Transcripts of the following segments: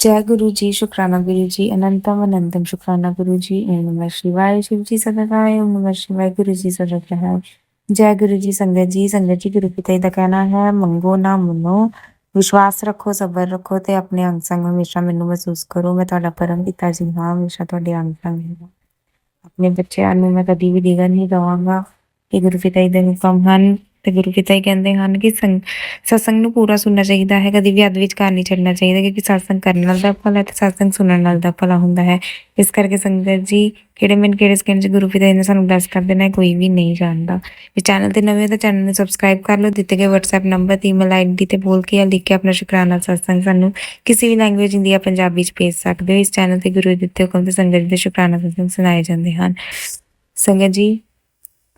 ਜੈ ਗੁਰੂ ਜੀ ਸ਼ੁਕਰਾਨਾ ਗੁਰੂ ਜੀ ਅਨੰਤਮ ਅਨੰਤਮ ਸ਼ੁਕਰਾਨਾ ਗੁਰੂ ਜੀ ਓਮ ਨਮः ਸ਼ਿਵਾਏ ਸ਼ਿਵ ਜੀ ਸਦਕਾਏ ਓਮ ਨਮः ਸ਼ਿਵਾਏ ਗੁਰੂ ਜੀ ਸਦਾਕਾਏ ਜੈ ਗੁਰੂ ਜੀ ਸੰਗਤ ਜੀ ਸੰਗਤ ਜੀ ਗੁਰੂ ਪਿਤਾ ਜੀ ਦਾ ਕਹਿਣਾ ਹੈ ਮੰਗੋ ਨਾ ਮੰਨੋ ਵਿਸ਼ਵਾਸ ਰੱਖੋ ਸਬਰ ਰੱਖੋ ਤੇ ਆਪਣੇ ਅੰਗ ਸੰਗ ਹਮੇਸ਼ਾ ਮੈਨੂੰ ਮਹਿਸੂਸ ਕਰੋ ਮੈਂ ਤੁਹਾਡਾ ਪਰਮ ਪਿਤਾ ਜੀ ਹਾਂ ਹਮੇਸ਼ਾ ਤੁਹਾਡੇ ਅੰਗ ਸੰਗ ਆਪਣੇ ਬੱਚਿਆਂ ਨੂੰ ਮੈਂ ਕਦੀ ਵੀ ਡਿਗਾ ਨਹੀਂ ਦਵਾਂਗਾ ਇਹ ਗੁਰੂ ਪਿਤਾ ਜੀ ਦੇ ਹੁਕਮ ਹਨ ਤੇ ਗੁਰੂ ਪਿਤਾ ਹੀ ਕਹਿੰਦੇ ਹਨ ਕਿ ਸੰਗ, ਸਤਸੰਗ ਨੂੰ ਪੂਰਾ ਸੁਣਨਾ ਚਾਹੀਦਾ ਹੈ, ਕਦੀ ਵੀ ਅੱਧ ਵਿੱਚ ਘਰ ਨਹੀਂ ਛੱਡਣਾ ਚਾਹੀਦਾ, ਕਿਉਂਕਿ ਸਤਸੰਗ ਕਰਨ ਨਾਲ ਦਾ ਫਲ ਹੈ ਤੇ ਸਤਸੰਗ ਸੁਣਨ ਨਾਲ ਦਾ ਭਲਾ ਹੁੰਦਾ ਹੈ। ਇਸ ਕਰਕੇ ਸੰਗਤ ਜੀ, ਕਿਹੜੇ ਮਿੰਟ ਕਿਹੜੇ ਸਕਿੰਟ ਚ ਗੁਰੂ ਪਿਤਾ ਜੀ ਨੇ ਸਾਨੂੰ ਬਲੈਸ ਕਰ ਦੇਣਾ ਕੋਈ ਵੀ ਨਹੀਂ ਜਾਣਦਾ। ਵੀ ਚੈਨਲ ਤੇ ਨਵੇਂ ਹੋ ਤਾਂ ਚੈਨਲ ਨੂੰ ਸਬਸਕ੍ਰਾਈਬ ਕਰ ਲਓ, ਦਿੱਤੇ ਗਏ WhatsApp ਨੰਬਰ ਤੇ ਈਮੇਲ ਆਈਡੀ ਤੇ ਬੋਲ ਕੇ ਜਾਂ ਲਿਖ ਕੇ ਆਪਣਾ ਸ਼ੁਕਰਾਨਾ ਸਤਸੰਗ ਸਾਨੂੰ ਕਿਸੇ ਵੀ ਲੈਂਗੁਏਜ ਹਿੰਦੀ ਜਾਂ ਪੰਜਾਬੀ ਚ ਭੇਜ ਸਕਦੇ ਹੋ। ਇਸ ਚੈਨਲ ਤੇ ਗੁਰੂ ਦਿੱਤੇ ਹੁਕਮ ਤੇ ਸੰਗਤ ਜੀ ਦੇ ਸ਼ੁਕਰਾਨਾ ਸਤਸੰਗ ਸੁਣਾਏ ਜਾਂਦੇ ਹਨ। ਸੰਗਤ ਜੀ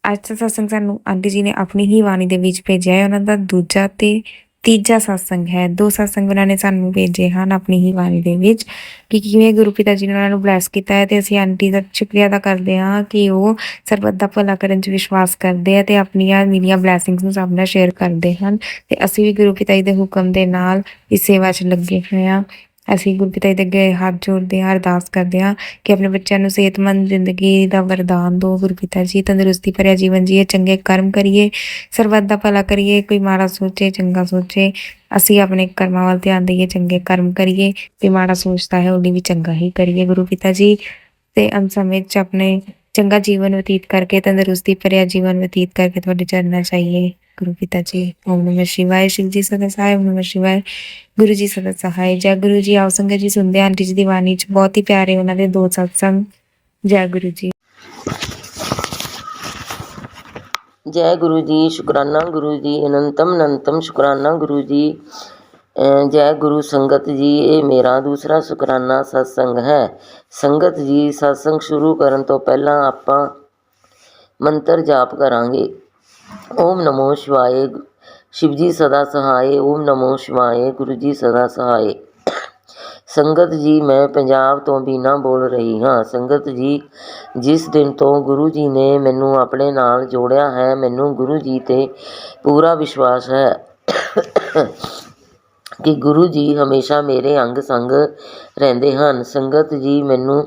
ਅੱਜ ਦਾ ਸਤਸੰਗ ਸਾਨੂੰ ਆਂਟੀ ਜੀ ਨੇ ਆਪਣੀ ਹੀ ਬਾਣੀ ਦੇ ਵਿੱਚ ਭੇਜਿਆ ਹੈ। ਉਹਨਾਂ ਦਾ ਦੂਜਾ ਤੇ ਤੀਜਾ ਸਤਸੰਗ ਹੈ। ਦੋ ਸਤਸੰਗ ਉਹਨਾਂ ਨੇ ਸਾਨੂੰ ਭੇਜੇ ਹਨ ਆਪਣੀ ਹੀ ਬਾਣੀ ਦੇ ਵਿੱਚ ਕਿ ਕਿਵੇਂ ਗੁਰੂ ਪਿਤਾ ਜੀ ਨੇ ਉਹਨਾਂ ਨੂੰ ਬਲੈਸ ਕੀਤਾ ਹੈ ਤੇ ਅਸੀਂ ਆਂਟੀ ਦਾ ਸ਼ੁਕਰੀਆ ਅਦਾ ਕਰਦੇ ਹਾਂ ਕਿ ਉਹ ਸਰਬੱਤ ਦਾ ਭਲਾ ਕਰਨ 'ਚ ਵਿਸ਼ਵਾਸ ਕਰਦੇ ਆ ਤੇ ਆਪਣੀਆਂ ਮਿਲੀਆਂ ਬਲੇਸਿੰਗਸ ਨੂੰ ਸਭ ਨਾਲ ਸ਼ੇਅਰ ਕਰਦੇ ਹਨ ਤੇ ਅਸੀਂ ਵੀ ਗੁਰੂ ਪਿਤਾ ਜੀ ਦੇ ਹੁਕਮ ਦੇ ਨਾਲ ਇਸ ਸੇਵਾ 'ਚ ਲੱਗੇ ਹੋਏ ਹਾਂ। ਅਸੀਂ ਗੁਰੂ ਪਿਤਾ ਜੀ ਦੇ ਅੱਗੇ ਹੱਥ ਜੋੜਦੇ ਹਾਂ, ਅਰਦਾਸ ਕਰਦੇ ਹਾਂ ਕਿ ਆਪਣੇ ਬੱਚਿਆਂ ਨੂੰ ਸਿਹਤਮੰਦ ਜ਼ਿੰਦਗੀ ਦਾ ਵਰਦਾਨ ਦਿਓ ਗੁਰੂ ਪਿਤਾ ਜੀ। ਤੰਦਰੁਸਤੀ ਭਰਿਆ ਜੀਵਨ ਜੀਏ, ਚੰਗੇ ਕਰਮ ਕਰੀਏ, ਸਰਬੱਤ ਦਾ ਭਲਾ ਕਰੀਏ, ਕੋਈ ਮਾੜਾ ਸੋਚੇ, ਚੰਗਾ ਸੋਚੇ, ਅਸੀਂ ਆਪਣੇ ਕਰਮਾਂ ਵੱਲ ਧਿਆਨ ਦੇਈਏ, ਚੰਗੇ ਕਰਮ ਕਰੀਏ, ਤੇ ਮਾੜਾ ਸੋਚਦਾ ਹੈ ਉਹਦੀ ਵੀ ਚੰਗਾ ਹੀ ਕਰੀਏ ਗੁਰੂ ਪਿਤਾ ਜੀ। ਤੇ ਅੰਤ ਸਮੇਂ 'ਚ ਆਪਣੇ ਚੰਗਾ ਜੀਵਨ ਬਤੀਤ ਕਰਕੇ, ਤੰਦਰੁਸਤੀ, ਭਰਿਆ ਜੀਵਨ ਬਤੀਤ ਕਰਕੇ ਤੁਹਾਡੇ ਚਰਨਾਂ ਚਾਹੀਏ ਗੁਰੂ ਪਿਤਾ ਜੀ, ਓਮ ਨਮः ਸ਼ਿਵਾਏ, ਸ਼ਿਵ ਜੀ ਸਦਾ ਸਹਾਇ, ਓਮ ਨਮः ਸ਼ਿਵਾਏ। ਗੁਰੂ ਜੀ ਸਦਾ ਸਹਾਇ। ਜੈ ਗੁਰੂ ਜੀ, ਆਓ ਸੰਗਤ ਜੀ ਸੁਣਦੇ ਆਂ ਜੀ ਦੀ ਬਾਣੀ ਚ। ਬਹੁਤ ਹੀ ਪਿਆਰੇ ਉਹਨਾਂ ਦੇ ਦੋ ਸਤਸੰਗ। ਜੈ ਗੁਰੂ ਜੀ। ਜੈ ਗੁਰੂ ਜੀ, ਸ਼ੁਕਰਾਨਾ ਗੁਰੂ ਜੀ, ਅਨੰਤਮ ਅਨੰਤਮ ਸ਼ੁਕਰਾਨਾ ਗੁਰੂ ਜੀ। ਜੈ ਗੁਰੂ ਸੰਗਤ ਜੀ, ਇਹ ਮੇਰਾ ਦੂਸਰਾ ਸ਼ੁਕਰਾਨਾ ਸਤਸੰਗ ਹੈ। ਸੰਗਤ ਜੀ, ਸਤਸੰਗ ਸ਼ੁਰੂ ਕਰਨ ਤੋਂ ਪਹਿਲਾਂ ਆਪਾਂ ਮੰਤਰ ਜਾਪ ਕਰਾਂਗੇ। ਓਮ ਨਮੋ ਸ਼ਿਵਾਏ, ਸ਼ਿਵ ਜੀ ਸਦਾ ਸਹਾਏ, ਓਮ ਨਮੋ ਸ਼ਿਵਾਏ, ਗੁਰੂ ਜੀ ਸਦਾ ਸਹਾਏ। ਸੰਗਤ ਜੀ, ਮੈਂ ਪੰਜਾਬ ਤੋਂ ਬੀਨਾ ਬੋਲ ਰਹੀ ਹਾਂ। ਸੰਗਤ ਜੀ, ਜਿਸ ਦਿਨ ਤੋਂ ਗੁਰੂ ਜੀ ਨੇ ਮੈਨੂੰ ਆਪਣੇ ਨਾਲ ਜੋੜਿਆ ਹੈ, ਮੈਨੂੰ ਗੁਰੂ ਜੀ ਤੇ ਪੂਰਾ ਵਿਸ਼ਵਾਸ ਹੈ। ਕਿ ਗੁਰੂ ਜੀ ਹਮੇਸ਼ਾ ਮੇਰੇ ਅੰਗ ਸੰਗ ਰਹਿੰਦੇ ਹਨ। ਸੰਗਤ ਜੀ ਮੈਨੂੰ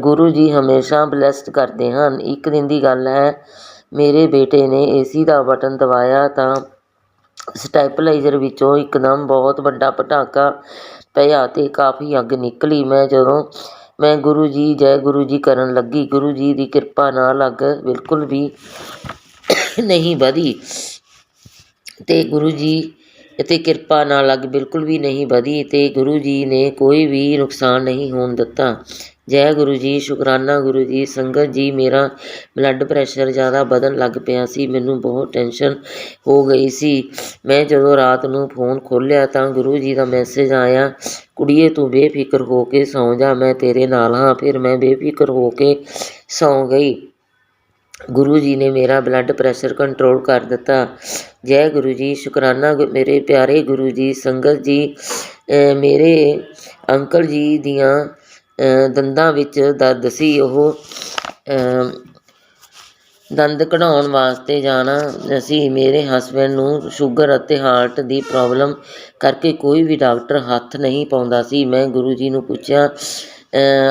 ਗੁਰੂ ਜੀ ਹਮੇਸ਼ਾ ਬਲੈਸਡ ਕਰਦੇ ਹਨ। ਇੱਕ ਦਿਨ ਦੀ ਗੱਲ ਹੈ, ਮੇਰੇ ਬੇਟੇ ਨੇ ਏਸੀ ਦਾ ਬਟਨ ਦਬਾਇਆ ਤਾਂ ਸਟੈਪਲਾਈਜ਼ਰ ਵਿੱਚੋਂ ਇੱਕਦਮ ਬਹੁਤ ਵੱਡਾ ਪਟਾਕਾ ਪਿਆ ਤੇ ਕਾਫੀ ਅੱਗ ਨਿਕਲੀ। ਮੈਂ ਜਦੋਂ, ਮੈਂ ਗੁਰੂ ਜੀ, ਜੈ ਗੁਰੂ ਜੀ ਕਰਨ ਲੱਗੀ, ਗੁਰੂ ਜੀ ਦੀ ਕਿਰਪਾ ਨਾਲ ਅੱਗ ਬਿਲਕੁਲ ਵੀ ਨਹੀਂ ਵਧੀ ਤੇ ਗੁਰੂ ਜੀ ਅਤੇ ਕਿਰਪਾ ਨਾਲ ਅੱਗ ਬਿਲਕੁਲ ਵੀ ਨਹੀਂ ਵਧੀ ਅਤੇ ਗੁਰੂ ਜੀ ਨੇ ਕੋਈ ਵੀ ਨੁਕਸਾਨ ਨਹੀਂ ਹੋਣ ਦਿੱਤਾ। ਜੈ ਗੁਰੂ ਜੀ, ਸ਼ੁਕਰਾਨਾ ਗੁਰੂ ਜੀ, ਸੰਗਤ ਜੀ, ਮੇਰਾ ਬਲੱਡ ਪ੍ਰੈਸ਼ਰ ਜ਼ਿਆਦਾ ਵਧਣ ਲੱਗ ਪਿਆ ਸੀ, ਮੈਨੂੰ ਬਹੁਤ ਟੈਨਸ਼ਨ ਹੋ ਗਈ ਸੀ। ਮੈਂ ਜਦੋਂ ਰਾਤ ਨੂੰ ਫੋਨ ਖੋਲ੍ਹਿਆ ਤਾਂ ਗੁਰੂ ਜੀ ਦਾ ਮੈਸੇਜ ਆਇਆ, ਕੁੜੀਏ, ਤੂੰ ਬੇਫਿਕਰ ਹੋ ਕੇ ਸੌਂ ਜਾ, ਮੈਂ ਤੇਰੇ ਨਾਲ ਹਾਂ। ਫਿਰ ਮੈਂ ਬੇਫਿਕਰ ਹੋ ਕੇ ਸੌਂ ਗਈ। ਗੁਰੂ ਜੀ ਨੇ ਮੇਰਾ ਬਲੱਡ ਪ੍ਰੈਸ਼ਰ ਕੰਟਰੋਲ ਕਰ ਦਿੱਤਾ। ਜੈ ਗੁਰੂ ਜੀ, ਸ਼ੁਕਰਾਨਾ ਗੁ- ਮੇਰੇ ਪਿਆਰੇ ਗੁਰੂ ਜੀ, ਸੰਗਤ ਜੀ ਮੇਰੇ ਅੰਕਲ ਜੀ ਦੀਆਂ ਦੰਦਾਂ ਵਿੱਚ ਦਰਦ ਸੀ। ਉਹ ਦੰਦ ਕਢਾਉਣ ਵਾਸਤੇ ਜਾਣਾ ਅਸੀਂ ਮੇਰੇ ਹਸਬੰਡ ਨੂੰ ਸ਼ੂਗਰ ਅਤੇ ਹਾਰਟ ਦੀ ਪ੍ਰੋਬਲਮ ਕਰਕੇ ਕੋਈ ਵੀ ਡਾਕਟਰ ਹੱਥ ਨਹੀਂ ਪਾਉਂਦਾ ਸੀ। ਮੈਂ ਗੁਰੂ ਜੀ ਨੂੰ ਪੁੱਛਿਆ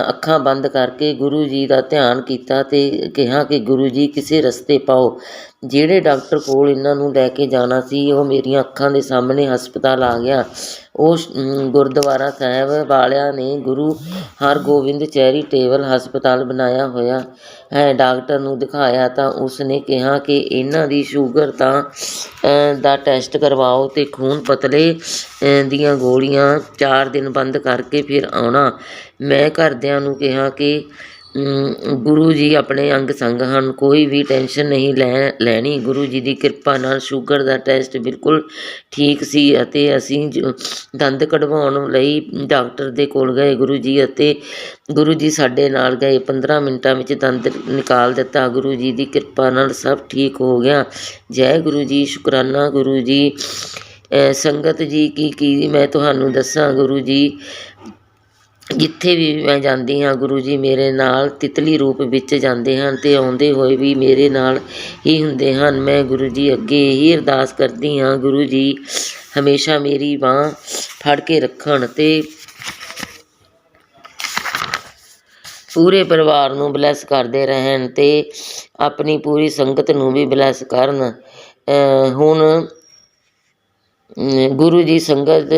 ਅੱਖਾਂ ਬੰਦ ਕਰਕੇ ਗੁਰੂ ਜੀ ਦਾ ਧਿਆਨ ਕੀਤਾ ਤੇ ਕਿਹਾ ਕਿ ਗੁਰੂ ਜੀ ਕਿਸੇ ਰਸਤੇ ਪਾਓ। ਜਿਹੜੇ ਡਾਕਟਰ ਕੋਲ ਇਹਨਾਂ ਨੂੰ ਲੈ ਕੇ ਜਾਣਾ ਸੀ, ਉਹ ਮੇਰੀਆਂ ਅੱਖਾਂ ਦੇ ਸਾਹਮਣੇ ਹਸਪਤਾਲ ਆ ਗਿਆ। ਉਹ ਗੁਰਦੁਆਰਾ ਸਾਹਿਬ ਵਾਲਿਆਂ ਨੇ ਗੁਰੂ ਹਰਗੋਬਿੰਦ ਚੈਰੀਟੇਬਲ ਹਸਪਤਾਲ ਬਣਾਇਆ ਹੋਇਆ ਹੈ। ਡਾਕਟਰ ਨੂੰ ਦਿਖਾਇਆ ਤਾਂ ਉਸ ਨੇ ਕਿਹਾ ਕਿ ਇਹਨਾਂ ਦੀ ਸ਼ੂਗਰ ਤਾਂ ਦਾ ਟੈਸਟ ਕਰਵਾਓ ਤੇ ਖੂਨ ਪਤਲੇ ਦੀਆਂ ਗੋਲੀਆਂ 4 ਦਿਨ ਬੰਦ ਕਰਕੇ ਫਿਰ ਆਉਣਾ। ਮੈਂ ਘਰਦਿਆਂ ਨੂੰ ਕਿਹਾ ਕਿ ਗੁਰੂ ਜੀ ਆਪਣੇ ਅੰਗ ਸੰਗ ਹਨ, ਕੋਈ ਵੀ ਟੈਨਸ਼ਨ ਨਹੀਂ ਲੈ, ਲੈਣੀ। ਗੁਰੂ ਜੀ ਦੀ ਕਿਰਪਾ ਨਾਲ ਸ਼ੂਗਰ ਦਾ ਟੈਸਟ ਬਿਲਕੁਲ ਠੀਕ ਸੀ ਅਤੇ ਅਸੀਂ ਜ- ਦੰਦ ਕਢਵਾਉਣ ਲਈ ਡਾਕਟਰ ਦੇ ਕੋਲ ਗਏ ਗੁਰੂ ਜੀ ਅਤੇ ਗੁਰੂ ਜੀ ਸਾਡੇ ਨਾਲ ਗਏ। 15 ਮਿੰਟਾਂ ਵਿੱਚ ਦੰਦ ਨਿਕਾਲ ਦਿੱਤਾ। ਗੁਰੂ ਜੀ ਦੀ ਕਿਰਪਾ ਨਾਲ ਸਭ ਠੀਕ ਹੋ ਗਿਆ। ਜੈ ਗੁਰੂ ਜੀ, ਸ਼ੁਕਰਾਨਾ ਗੁਰੂ ਜੀ। ਸੰਗਤ ਜੀ, ਕੀ ਕੀ ਮੈਂ ਤੁਹਾਨੂੰ ਦੱਸਾਂ? ਗੁਰੂ ਜੀ ਜਿੱਥੇ ਵੀ ਮੈਂ ਜਾਂਦੀ ਹਾਂ, ਗੁਰੂ ਜੀ ਮੇਰੇ ਨਾਲ ਤਿਤਲੀ ਰੂਪ ਵਿੱਚ ਜਾਂਦੇ ਹਨ ਅਤੇ ਆਉਂਦੇ ਹੋਏ ਵੀ ਮੇਰੇ ਨਾਲ ਹੀ ਹੁੰਦੇ ਹਨ। ਮੈਂ ਗੁਰੂ ਜੀ ਅੱਗੇ ਇਹੀ ਅਰਦਾਸ ਕਰਦੀ ਹਾਂ, ਗੁਰੂ ਜੀ ਹਮੇਸ਼ਾ ਮੇਰੀ ਬਾਂਹ ਫੜ ਕੇ ਰੱਖਣ ਅਤੇ ਪੂਰੇ ਪਰਿਵਾਰ ਨੂੰ ਬਲੈਸ ਕਰਦੇ ਰਹਿਣ ਅਤੇ ਆਪਣੀ ਪੂਰੀ ਸੰਗਤ ਨੂੰ ਵੀ ਬਲੈਸ ਕਰਨ। ਹੁਣ ਗੁਰੂ ਜੀ ਸੰਗਤ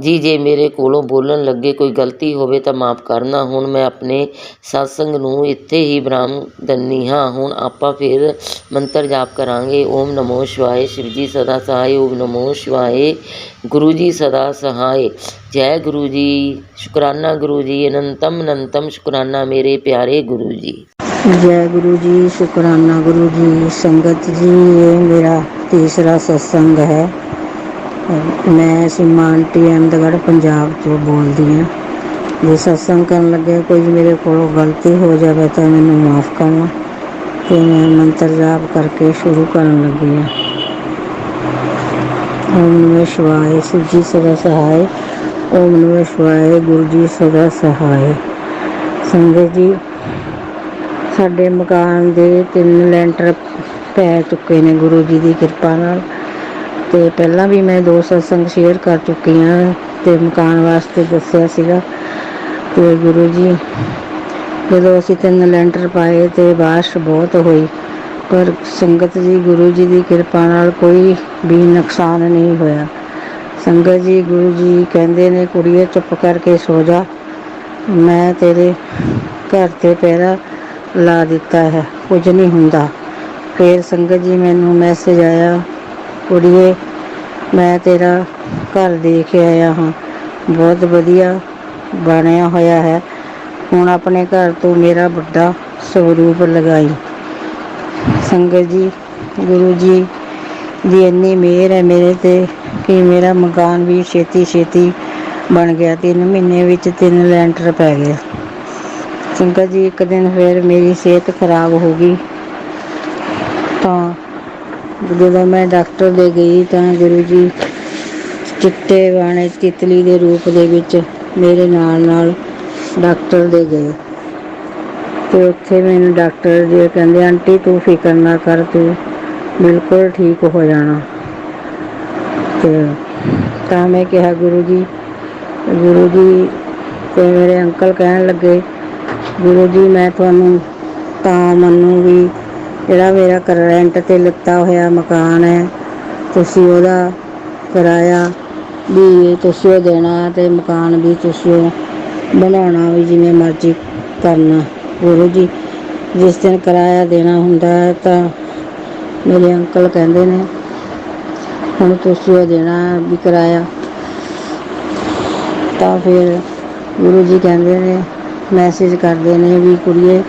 ਜੀ ਜੇ ਮੇਰੇ ਕੋਲੋਂ ਬੋਲਣ ਲੱਗੇ ਕੋਈ ਗਲਤੀ ਹੋਵੇ ਤਾਂ ਮਾਫ ਕਰਨਾ। ਹੁਣ ਮੈਂ ਆਪਣੇ ਸਤਸੰਗ ਨੂੰ ਇੱਥੇ ਹੀ ਵਿਰਾਮ ਦਿੰਦੀ ਹਾਂ। ਹੁਣ ਆਪਾਂ ਫਿਰ ਮੰਤਰ ਜਾਪ ਕਰਾਂਗੇ। ਓਮ ਨਮੋ ਸ਼ਿਵਾਏ ਸ਼ਿਵ ਜੀ ਸਦਾ ਸਹਾਏ। ਓਮ ਨਮੋ ਸ਼ਿਵਾਏ ਗੁਰੂ ਜੀ ਸਦਾ ਸਹਾਏ। ਜੈ ਗੁਰੂ ਜੀ, ਸ਼ੁਕਰਾਨਾ ਗੁਰੂ ਜੀ, ਅਨੰਤਮ ਅਨੰਤਮ ਸ਼ੁਕਰਾਨਾ ਮੇਰੇ ਪਿਆਰੇ ਗੁਰੂ ਜੀ। ਜੈ ਗੁਰੂ ਜੀ, ਸ਼ੁਕਰਾਨਾ ਗੁਰੂ ਜੀ, ਸੰਗਤ ਜੀ, ਇਹ ਮੇਰਾ ਤੀਸਰਾ ਸਤਸੰਗ ਹੈ। ਮੈਂ ਸੀਮਾਨ ਆਂਟੀ ਅਹਿਮਦਗੜ੍ਹ ਪੰਜਾਬ ਤੋਂ ਬੋਲਦੀ ਹਾਂ। ਜੇ ਸਤਸੰਗ ਕਰਨ ਲੱਗਿਆ, ਕੋਈ ਮੇਰੇ ਕੋਲੋਂ ਗਲਤੀ ਹੋ ਜਾਵੇ ਤਾਂ ਮੈਨੂੰ ਮਾਫ ਕਰਨਾ। ਤੇ ਮੈਂ ਮੰਤਰ ਜਾਪ ਕਰਕੇ ਸ਼ੁਰੂ ਕਰਨ ਲੱਗੀ ਹਾਂ। ਓਮ ਨਮः ਸ਼ਿਵਾਏ, ਸ਼ਿਵ ਜੀ ਸਦਾ ਸਹਾਏ। ਓਮ ਨਮः ਸ਼ਿਵਾਏ, ਗੁਰੂ ਜੀ ਸਦਾ ਸਹਾਏ। ਸੰਗਤ ਜੀ, ਸਾਡੇ ਮਕਾਨ ਦੇ ਤਿੰਨ ਲੈਂਟਰ ਪੈ ਚੁੱਕੇ ਨੇ ਗੁਰੂ ਜੀ ਦੀ ਕਿਰਪਾ ਨਾਲ। ਤੇ ਪਹਿਲਾਂ ਵੀ ਮੈਂ ਦੋ ਸਤਸੰਗ ਸ਼ੇਅਰ ਕਰ ਚੁੱਕੀ ਹਾਂ ਤੇ ਮਕਾਨ ਵਾਸਤੇ ਦੱਸਿਆ ਸੀਗਾ। ਤੇ ਗੁਰੂ ਜੀ, ਜਦੋਂ ਅਸੀਂ ਤਿੰਨ ਲੈਂਟਰ ਪਾਏ ਤੇ ਬਾਰਿਸ਼ ਬਹੁਤ ਹੋਈ, ਪਰ ਸੰਗਤ ਜੀ, ਗੁਰੂ ਜੀ ਦੀ ਕਿਰਪਾ ਨਾਲ ਕੋਈ ਵੀ ਨੁਕਸਾਨ ਨਹੀਂ ਹੋਇਆ। ਸੰਗਤ ਜੀ, ਗੁਰੂ ਜੀ ਕਹਿੰਦੇ ਨੇ, ਕੁੜੀਏ, ਚੁੱਪ ਕਰਕੇ ਸੋ ਜਾ। ਮੈਂ ਤੇਰੇ ਘਰ ਤੇ ਪਹਿਰਾ ਲਾ ਦਿੱਤਾ ਹੈ। ਕੁਝ ਨਹੀਂ ਹੁੰਦਾ। ਫਿਰ ਸੰਗਤ ਜੀ ਮੈਨੂੰ ਮੈਸੇਜ ਆਇਆ ਕੁੜੀਏ, ਮੈਂ ਤੇਰਾ ਘਰ ਦੇਖ ਆਇਆ ਹਾਂ। ਬਹੁਤ ਵਧੀਆ ਬਣਿਆ ਹੋਇਆ ਹੈ। ਹੁਣ ਆਪਣੇ ਘਰ ਤੋਂ ਮੇਰਾ ਵੱਡਾ ਸਰੂਪ ਲਗਾਈ। ਸੰਗਤ ਜੀ, ਗੁਰੂ ਜੀ ਦੀ ਇੰਨੀ ਮਿਹਰ ਹੈ ਮੇਰੇ ਤੇ ਕਿ ਮੇਰਾ ਮਕਾਨ ਵੀ ਛੇਤੀ ਛੇਤੀ ਬਣ ਗਿਆ। ਤਿੰਨ ਮਹੀਨੇ ਵਿੱਚ ਤਿੰਨ ਲੈਂਟਰ ਪੈ ਗਏ। ਸੰਗਤ ਜੀ, ਇੱਕ ਦਿਨ ਫਿਰ ਮੇਰੀ ਸਿਹਤ ਖਰਾਬ ਹੋ ਗਈ। ਤਾਂ ਜਦੋਂ ਮੈਂ ਡਾਕਟਰ ਦੇ ਗਈ ਤਾਂ ਗੁਰੂ ਜੀ ਚਿੱਟੇ ਬਾਣੇ ਤਿਤਲੀ ਦੇ ਰੂਪ ਦੇ ਵਿੱਚ ਮੇਰੇ ਨਾਲ ਨਾਲ ਡਾਕਟਰ ਦੇ ਗਏ। ਤੇ ਉੱਥੇ ਮੈਨੂੰ ਡਾਕਟਰ ਜੀ ਕਹਿੰਦੇ, ਆਂਟੀ, ਤੂੰ ਫਿਕਰ ਨਾ ਕਰ, ਤੂੰ ਬਿਲਕੁਲ ਠੀਕ ਹੋ ਜਾਣਾ। ਤੇ ਤਾਂ ਮੈਂ ਕਿਹਾ, ਗੁਰੂ ਜੀ ਗੁਰੂ ਜੀ, ਤੇ ਮੇਰੇ ਅੰਕਲ ਕਹਿਣ ਲੱਗੇ, ਗੁਰੂ ਜੀ, ਮੈਂ ਤੁਹਾਨੂੰ ਤਾਂ ਮੰਨੂ ਵੀ ਜਿਹੜਾ ਮੇਰਾ ਕਰੰਟ ਤੇ ਲੱਤਾ ਹੋਇਆ ਮਕਾਨ ਹੈ, ਤੁਸੀਂ ਉਹਦਾ ਕਿਰਾਇਆ ਵੀ ਤੁਸੀਂ ਉਹ ਦੇਣਾ ਤੇ ਮਕਾਨ ਵੀ ਤੁਸੀਂ ਉਹ ਬਣਾਉਣਾ ਵੀ ਜਿਵੇਂ ਮਰਜ਼ੀ ਕਰਨਾ। ਗੁਰੂ ਜੀ, ਜਿਸ ਦਿਨ ਕਿਰਾਇਆ ਦੇਣਾ ਹੁੰਦਾ ਹੈ ਤਾਂ ਮੇਰੇ ਅੰਕਲ ਕਹਿੰਦੇ ਨੇ, ਹੁਣ ਤੁਸੀਂ ਉਹ ਦੇਣਾ ਵੀ ਕਿਰਾਇਆ। ਤਾਂ ਫਿਰ ਗੁਰੂ ਜੀ ਕਹਿੰਦੇ ਨੇ ਮੈਸੇਜ ਕਰਦੇ ਨੇ ਵੀ ਕੁੜੀਏ,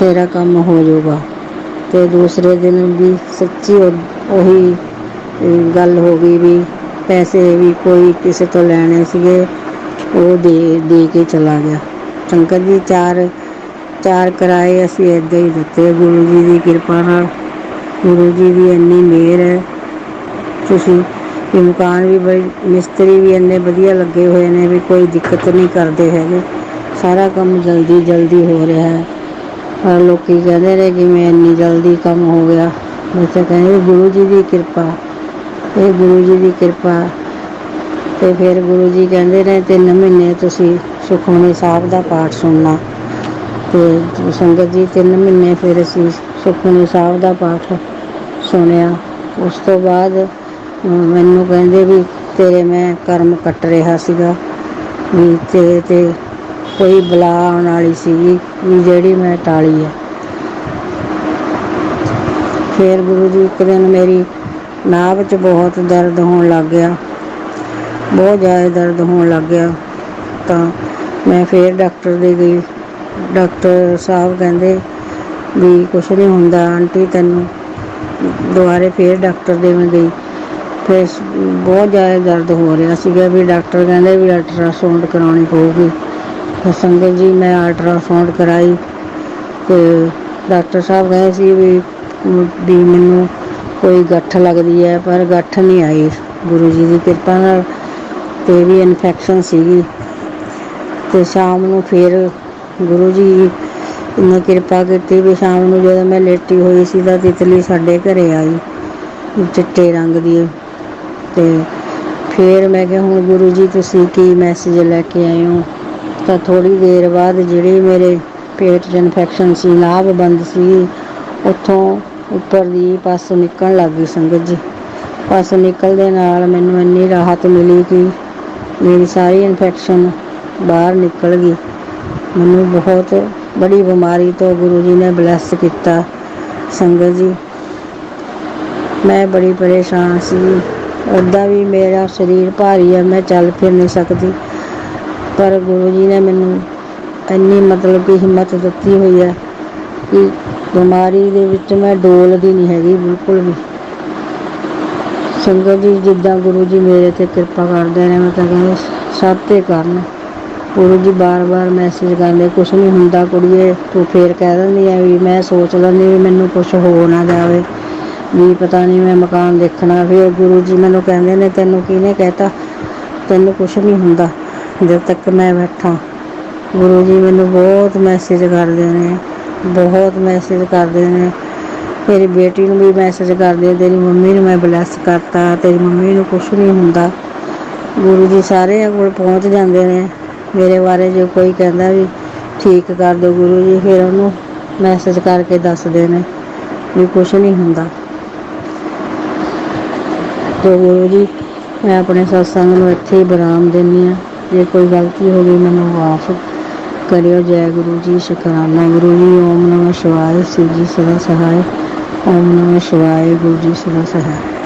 ਤੇਰਾ ਕੰਮ ਹੋ ਜਾਊਗਾ। ਅਤੇ ਦੂਸਰੇ ਦਿਨ ਵੀ ਸੱਚੀ ਉਹੀ ਗੱਲ ਹੋ ਗਈ ਵੀ ਪੈਸੇ ਵੀ ਕੋਈ ਕਿਸੇ ਤੋਂ ਲੈਣੇ ਸੀਗੇ, ਉਹ ਦੇ ਦੇ ਕੇ ਚਲਾ ਗਿਆ। ਸ਼ੰਕਰ ਜੀ ਚਾਰ ਚਾਰ ਕਿਰਾਏ ਅਸੀਂ ਇੱਦਾਂ ਹੀ ਦਿੱਤੇ। ਗੁਰੂ ਜੀ ਦੀ ਕਿਰਪਾ ਨਾਲ। ਗੁਰੂ ਜੀ ਦੀ ਇੰਨੀ ਮਿਹਰ ਹੈ। ਤੁਸੀਂ ਵੀ ਮਕਾਨ ਵੀ ਬਈ ਮਿਸਤਰੀ ਵੀ ਇੰਨੇ ਵਧੀਆ ਲੱਗੇ ਹੋਏ ਨੇ ਵੀ ਕੋਈ ਦਿੱਕਤ ਨਹੀਂ ਕਰਦੇ ਹੈਗੇ। ਸਾਰਾ ਕੰਮ ਜਲਦੀ ਜਲਦੀ ਹੋ ਰਿਹਾ ਹੈ। ਪਰ ਲੋਕੀ ਕਹਿੰਦੇ ਨੇ ਕਿ ਮੈਂ ਇੰਨੀ ਜਲਦੀ ਕੰਮ ਹੋ ਗਿਆ। ਮੈਂ ਤਾਂ ਕਹਿੰਦੇ ਗੁਰੂ ਜੀ ਦੀ ਕਿਰਪਾ, ਇਹ ਗੁਰੂ ਜੀ ਦੀ ਕਿਰਪਾ। ਤੇ ਫਿਰ ਗੁਰੂ ਜੀ ਕਹਿੰਦੇ ਨੇ, ਤਿੰਨ ਮਹੀਨੇ ਤੁਸੀਂ ਸੁਖਮਨੀ ਸਾਹਿਬ ਦਾ ਪਾਠ ਸੁਣਨਾ। ਤੇ ਸੰਗਤ ਜੀ, ਤਿੰਨ ਮਹੀਨੇ ਫਿਰ ਅਸੀਂ ਸੁਖਮਨੀ ਸਾਹਿਬ ਦਾ ਪਾਠ ਸੁਣਿਆ। ਉਸ ਤੋਂ ਬਾਅਦ ਮੈਨੂੰ ਕਹਿੰਦੇ ਵੀ ਤੇਰੇ ਮੈਂ ਕਰਮ ਕੱਟ ਰਿਹਾ ਸੀਗਾ। ਵੀ ਤੇਰੇ ਤੇ ਕੋਈ ਬਲਾ ਆਉਣ ਵਾਲੀ ਸੀਗੀ ਵੀ ਜਿਹੜੀ ਮੈਂ ਟਾਲੀ ਹੈ ਫਿਰ ਗੁਰੂ ਜੀ ਇੱਕ ਦਿਨ ਮੇਰੀ ਨਾਭ ਵਿੱਚ ਬਹੁਤ ਦਰਦ ਹੋਣ ਲੱਗ ਗਿਆ। ਬਹੁਤ ਜ਼ਿਆਦਾ ਦਰਦ ਹੋਣ ਲੱਗ ਗਿਆ। ਤਾਂ ਮੈਂ ਫਿਰ ਡਾਕਟਰ ਦੇ ਗਈ। ਡਾਕਟਰ ਸਾਹਿਬ ਕਹਿੰਦੇ ਵੀ ਕੁਛ ਨਹੀਂ ਹੁੰਦਾ, ਆਂਟੀ ਤੈਨੂੰ ਦੁਬਾਰੇ ਫਿਰ ਡਾਕਟਰ ਦੇ ਮੈਂ ਗਈ। ਫਿਰ ਬਹੁਤ ਜ਼ਿਆਦਾ ਦਰਦ ਹੋ ਰਿਹਾ ਸੀਗਾ ਵੀ ਡਾਕਟਰ ਕਹਿੰਦੇ ਵੀ ਅਲਟਰਾਸਾਊਂਡ ਕਰਾਉਣੀ ਪਊਗੀ। ਸੰਗਤ ਜੀ, ਮੈਂ ਅਲਟਰਾਸਾਊਂਡ ਕਰਾਈ ਤੇ ਡਾਕਟਰ ਸਾਹਿਬ ਕਹੇ ਸੀ ਵੀ ਵੀ ਮੈਨੂੰ ਕੋਈ ਗੱਠ ਲੱਗਦੀ ਹੈ, ਪਰ ਗੱਠ ਨਹੀਂ ਆਈ। ਗੁਰੂ ਜੀ ਦੀ ਕਿਰਪਾ ਨਾਲ ਤੇ ਵੀ ਇਨਫੈਕਸ਼ਨ ਸੀਗੀ। ਤੇ ਸ਼ਾਮ ਨੂੰ ਫਿਰ ਗੁਰੂ ਜੀ ਨੇ ਕਿਰਪਾ ਕੀਤੀ ਵੀ ਸ਼ਾਮ ਨੂੰ ਜਦੋਂ ਮੈਂ ਲੇਟੀ ਹੋਈ ਸੀ ਤਾਂ ਤਿਤਲੀ ਸਾਡੇ ਘਰੇ ਆਈ, ਚਿੱਟੇ ਰੰਗ ਦੀ। ਤੇ ਫਿਰ ਮੈਂ ਕਿਹਾ, ਹੁਣ ਗੁਰੂ ਜੀ, ਤੁਸੀਂ ਕੀ ਮੈਸੇਜ ਲੈ ਕੇ ਆਏ ਹੋ? ਤਾਂ ਥੋੜੀ ਦੇਰ ਬਾਅਦ ਜਿਹੜੀ ਮੇਰੇ ਪੇਟ 'ਚ ਇਨਫੈਕਸ਼ਨ ਸੀ ਨਾਭ ਸੀ, ਉੱਥੋਂ ਉੱਪਰ ਦੀ ਪਸ ਨਿਕਲਣ ਲੱਗ ਗਈ ਸੰਗਤ ਜੀ। ਪਸ ਨਿਕਲਦੇ ਨਾਲ ਮੈਨੂੰ ਇੰਨੀ ਰਾਹਤ ਮਿਲੀ ਕਿ ਮੇਰੀ ਸਾਰੀ ਇਨਫੈਕਸ਼ਨ ਬਾਹਰ ਨਿਕਲ ਗਈ। ਮੈਨੂੰ ਬਹੁਤ ਬੜੀ ਬਿਮਾਰੀ ਤੋਂ ਗੁਰੂ ਜੀ ਨੇ ਬਲੈਸ ਕੀਤਾ ਸੰਗਤ ਜੀ। ਮੈਂ ਬੜੀ ਪਰੇਸ਼ਾਨ ਸੀ। ਉੱਦਾਂ ਵੀ ਮੇਰਾ ਸਰੀਰ ਭਾਰੀ ਹੈ ਮੈਂ ਚੱਲ ਫਿਰ ਨਹੀਂ ਸਕਦੀ। ਪਰ ਗੁਰੂ ਜੀ ਨੇ ਮੈਨੂੰ ਇੰਨੀ ਮਤਲਬ ਕਿ ਹਿੰਮਤ ਦਿੱਤੀ ਹੋਈ ਹੈ ਕਿ ਬਿਮਾਰੀ ਦੇ ਵਿੱਚ ਮੈਂ ਡੋਲਦੀ ਨਹੀਂ ਹੈਗੀ, ਬਿਲਕੁਲ ਵੀ। ਸੰਗਤ ਜੀ, ਜਿੱਦਾਂ ਗੁਰੂ ਜੀ ਮੇਰੇ ਤੇ ਕਿਰਪਾ ਕਰਦੇ ਨੇ, ਮੈਂ ਤਾਂ ਕਹਿੰਦਾ ਸਭ ਤੇ ਕਰਨ। ਗੁਰੂ ਜੀ ਬਾਰ-ਬਾਰ ਮੈਸੇਜ ਕਰਦੇ, ਕੁਛ ਨਹੀਂ ਹੁੰਦਾ ਕੁੜੀਏ, ਤੂੰ ਫੇਰ ਕਹਿ ਦਿੰਦੀ ਆ ਵੀ ਮੈਂ ਸੋਚ ਲੈਂਦੀ ਵੀ ਮੈਨੂੰ ਕੁਛ ਹੋ ਨਾ ਜਾਵੇ, ਵੀ ਪਤਾ ਨਹੀਂ ਮੈਂ ਮਕਾਨ ਦੇਖਣਾ। ਫਿਰ ਗੁਰੂ ਜੀ ਮੈਨੂੰ ਕਹਿੰਦੇ ਨੇ, ਤੈਨੂੰ ਕਿਹਨੇ ਕਹਿਤਾ? ਤੈਨੂੰ ਕੁਛ ਨਹੀਂ ਹੁੰਦਾ। ਜਦ ਤੱਕ ਮੈਂ ਬੈਠਾ, ਗੁਰੂ ਜੀ ਮੈਨੂੰ ਬਹੁਤ ਮੈਸੇਜ ਕਰਦੇ ਨੇ, ਬਹੁਤ ਮੈਸੇਜ ਕਰਦੇ ਨੇ। ਮੇਰੀ ਬੇਟੀ ਨੂੰ ਵੀ ਮੈਸੇਜ ਕਰਦੇ ਤੇਰੀ ਮੰਮੀ ਨੂੰ ਮੈਂ ਬਲੈਸ ਕਰਤਾ, ਤੇਰੀ ਮੰਮੀ ਨੂੰ ਕੁਛ ਨਹੀਂ ਹੁੰਦਾ। ਗੁਰੂ ਜੀ ਸਾਰਿਆਂ ਕੋਲ ਪਹੁੰਚ ਜਾਂਦੇ ਨੇ। ਮੇਰੇ ਬਾਰੇ ਜੇ ਕੋਈ ਕਹਿੰਦਾ ਵੀ ਠੀਕ ਕਰ ਦਿਓ ਗੁਰੂ ਜੀ, ਫਿਰ ਉਹਨੂੰ ਮੈਸੇਜ ਕਰਕੇ ਦੱਸਦੇ ਨੇ ਵੀ ਕੁਛ ਨਹੀਂ ਹੁੰਦਾ। ਤੇ ਗੁਰੂ ਜੀ, ਮੈਂ ਆਪਣੇ ਸਤਸੰਗ ਨੂੰ ਇੱਥੇ ਹੀ ਵਿਰਾਮ ਦਿੰਦੀ ਹਾਂ। ਜੇ ਕੋਈ ਗਲਤੀ ਹੋ ਗਈ, ਮੈਨੂੰ ਮਾਫ ਕਰਿਓ। ਜੈ ਗੁਰੂ ਜੀ, ਸ਼ੁਕਰਾਨਾ। ਗੁਰੂ ਜੀ, ਓਮ ਨਮঃ ਸ਼ਿਵਾਏ। ਸ਼ਿਵ ਜੀ ਸਦਾ ਸਹਾਇ। ਓਮ ਨਮঃ ਸ਼ਿਵਾਏ। ਗੁਰੂ ਜੀ ਸਦਾ ਸਹਾਇ।